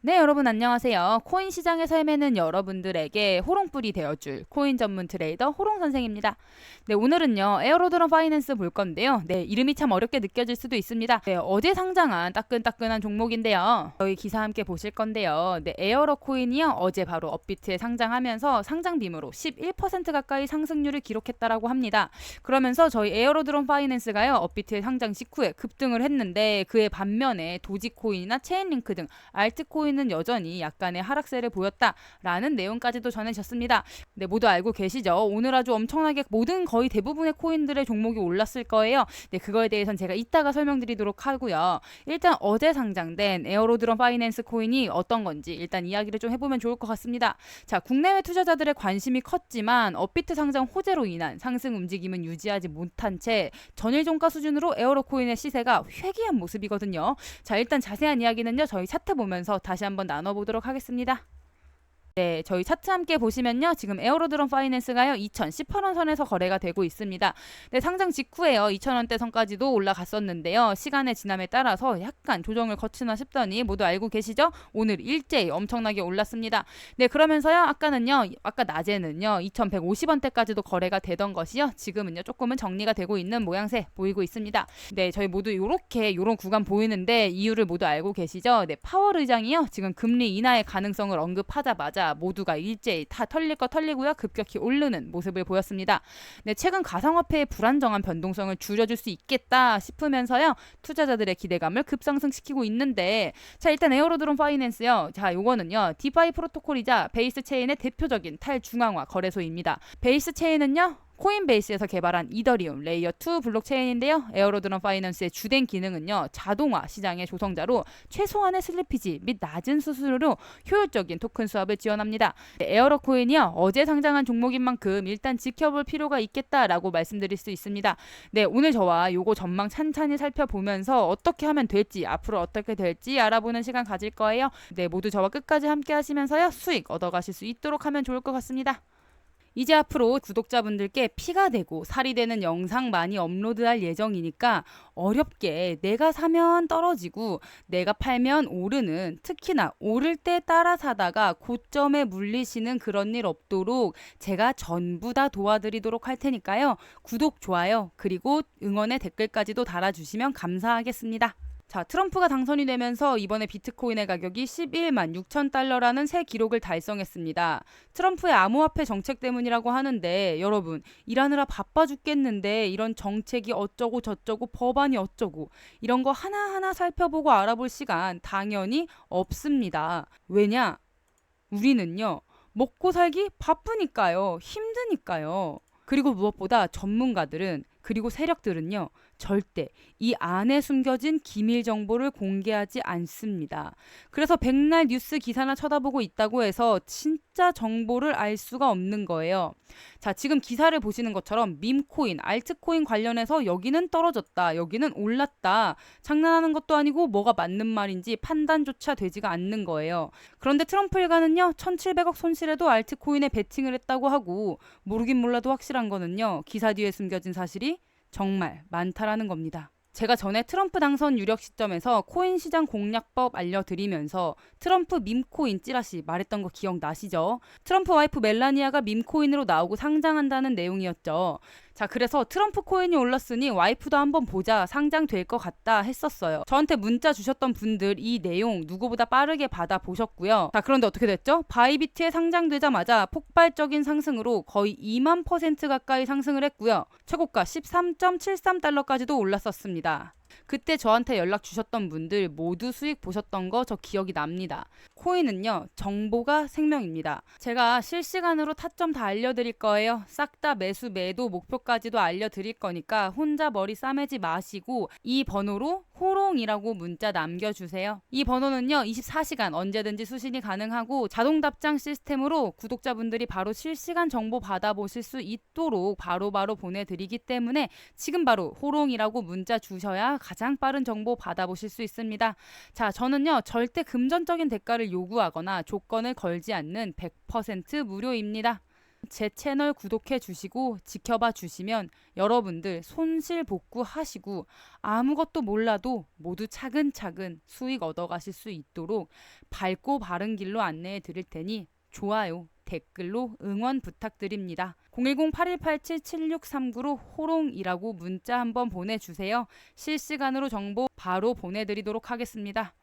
네, 여러분 안녕하세요. 코인 시장에서 헤매는 여러분들에게 호롱불이 되어줄 코인 전문 트레이더 호롱 선생입니다. 네, 오늘은요 에어로드론 파이낸스 볼 건데요. 네, 이름이 참 어렵게 느껴질 수도 있습니다. 네, 어제 상장한 따끈따끈한 종목인데요. 저희 기사 함께 보실 건데요. 네, 에어로 코인이요 어제 바로 업비트에 상장하면서 상장 빔으로 11% 가까이 상승률을 기록했다라고 합니다. 그러면서 저희 에어로드론 파이낸스가요 업비트에 상장 직후에 급등을 했는데 그의 반면에 도지코인이나 체인링크 등 알트코인 코인은 여전히 약간의 하락세를 보였다라는 내용까지도 전해졌습니다. 네, 모두 알고 계시죠? 오늘 아주 엄청나게 모든 거의 대부분의 코인들의 종목이 올랐을 거예요. 네, 그거에 대해서는 제가 이따가 설명드리도록 하고요. 일단 어제 상장된 에어로드론 파이낸스 코인이 어떤 건지 일단 이야기를 좀 해보면 좋을 것 같습니다. 자, 국내외 투자자들의 관심이 컸지만 업비트 상장 호재로 인한 상승 움직임은 유지하지 못한 채 전일 종가 수준으로 에어로 코인의 시세가 회귀한 모습이거든요. 자, 일단 자세한 이야기는요. 저희 차트 보면서 다시 다시 한번 나눠보도록 하겠습니다. 네, 저희 차트 함께 보시면요. 지금 에어로드론 파이낸스가요. 2018원 선에서 거래가 되고 있습니다. 네, 상장 직후에요. 2,000원대 선까지도 올라갔었는데요. 시간의 지남에 따라서 약간 조정을 거치나 싶더니 모두 알고 계시죠? 오늘 일제히 엄청나게 올랐습니다. 네, 그러면서요. 아까는요. 아까 낮에는요. 2,150원대까지도 거래가 되던 것이요. 지금은요. 조금은 정리가 되고 있는 모양새 보이고 있습니다. 네, 저희 모두 이렇게 이런 구간 보이는데 이유를 모두 알고 계시죠? 네, 파월 의장이요. 지금 금리 인하의 가능성을 언급하자마자 모두가 일제히 다 털릴 거 털리고요. 급격히 오르는 모습을 보였습니다. 네, 최근 가상화폐의 불안정한 변동성을 줄여줄 수 있겠다 싶으면서요. 투자자들의 기대감을 급상승시키고 있는데 자, 일단 에어로드론 파이낸스요. 자, 요거는요. 디파이 프로토콜이자 베이스 체인의 대표적인 탈중앙화 거래소입니다. 베이스 체인은요. 코인베이스에서 개발한 이더리움 레이어 2 블록체인인데요. 에어로드론 파이낸스의 주된 기능은요. 자동화 시장의 조성자로 최소한의 슬리피지 및 낮은 수수료로 효율적인 토큰 수합을 지원합니다. 에어로 코인이요. 어제 상장한 종목인 만큼 일단 지켜볼 필요가 있겠다라고 말씀드릴 수 있습니다. 네, 오늘 저와 요거 전망 찬찬히 살펴보면서 어떻게 하면 될지 앞으로 어떻게 될지 알아보는 시간 가질 거예요. 네, 모두 저와 끝까지 함께 하시면서요. 수익 얻어 가실 수 있도록 하면 좋을 것 같습니다. 이제 앞으로 구독자분들께 피가 되고 살이 되는 영상 많이 업로드할 예정이니까 어렵게 내가 사면 떨어지고 내가 팔면 오르는 특히나 오를 때 따라 사다가 고점에 물리시는 그런 일 없도록 제가 전부 다 도와드리도록 할 테니까요. 구독, 좋아요, 그리고 응원의 댓글까지도 달아주시면 감사하겠습니다. 자, 트럼프가 당선이 되면서 이번에 비트코인의 가격이 11만 6천 달러라는 새 기록을 달성했습니다. 트럼프의 암호화폐 정책 때문이라고 하는데 여러분, 일하느라 바빠 죽겠는데 이런 정책이 어쩌고 저쩌고 법안이 어쩌고 이런 거 하나하나 살펴보고 알아볼 시간 당연히 없습니다. 왜냐? 우리는요. 먹고 살기 바쁘니까요. 힘드니까요. 그리고 무엇보다 전문가들은 그리고 세력들은요. 절대 이 안에 숨겨진 기밀 정보를 공개하지 않습니다. 그래서 백날 뉴스 기사나 쳐다보고 있다고 해서 진짜 정보를 알 수가 없는 거예요. 자, 지금 기사를 보시는 것처럼 밈코인, 알트코인 관련해서 여기는 떨어졌다, 여기는 올랐다. 장난하는 것도 아니고 뭐가 맞는 말인지 판단조차 되지가 않는 거예요. 그런데 트럼프 일가는요, 1,700억 손실에도 알트코인에 베팅을 했다고 하고 모르긴 몰라도 확실한 거는요, 기사 뒤에 숨겨진 사실이 정말 많다라는 겁니다. 제가 전에 트럼프 당선 유력 시점에서 코인 시장 공략법 알려드리면서 트럼프 밈코인 찌라시 말했던 거 기억나시죠? 트럼프 와이프 멜라니아가 밈코인으로 나오고 상장한다는 내용이었죠. 자, 그래서 트럼프 코인이 올랐으니 와이프도 한번 보자 상장될 것 같다 했었어요. 저한테 문자 주셨던 분들 이 내용 누구보다 빠르게 받아 보셨고요. 자, 그런데 어떻게 됐죠? 바이비트에 상장되자마자 폭발적인 상승으로 거의 2만 퍼센트 가까이 상승을 했고요. 최고가 13.73달러까지도 올랐었습니다. 그때 저한테 연락 주셨던 분들 모두 수익 보셨던 거 저 기억이 납니다. 코인은요, 정보가 생명입니다. 제가 실시간으로 타점 다 알려드릴 거예요. 싹 다 매수, 매도, 목표까지도 알려드릴 거니까 혼자 머리 싸매지 마시고 이 번호로 호롱이라고 문자 남겨주세요. 이 번호는요, 24시간 언제든지 수신이 가능하고 자동 답장 시스템으로 구독자분들이 바로 실시간 정보 받아보실 수 있도록 바로바로 바로 보내드리기 때문에 지금 바로 호롱이라고 문자 주셔야 가장 빠른 정보 받아보실 수 있습니다. 자, 저는요, 절대 금전적인 대가를 요구하거나 조건을 걸지 않는 100% 무료입니다. 제 채널 구독해 주시고 지켜봐 주시면 여러분들 손실 복구 하시고 아무것도 몰라도 모두 차근차근 수익 얻어 가실 수 있도록 밝고 바른 길로 안내해 드릴 테니 좋아요, 댓글로 응원 부탁드립니다. 010-8187-7639로 호롱이라고 문자 한번 보내주세요. 실시간으로 정보 바로 보내드리도록 하겠습니다.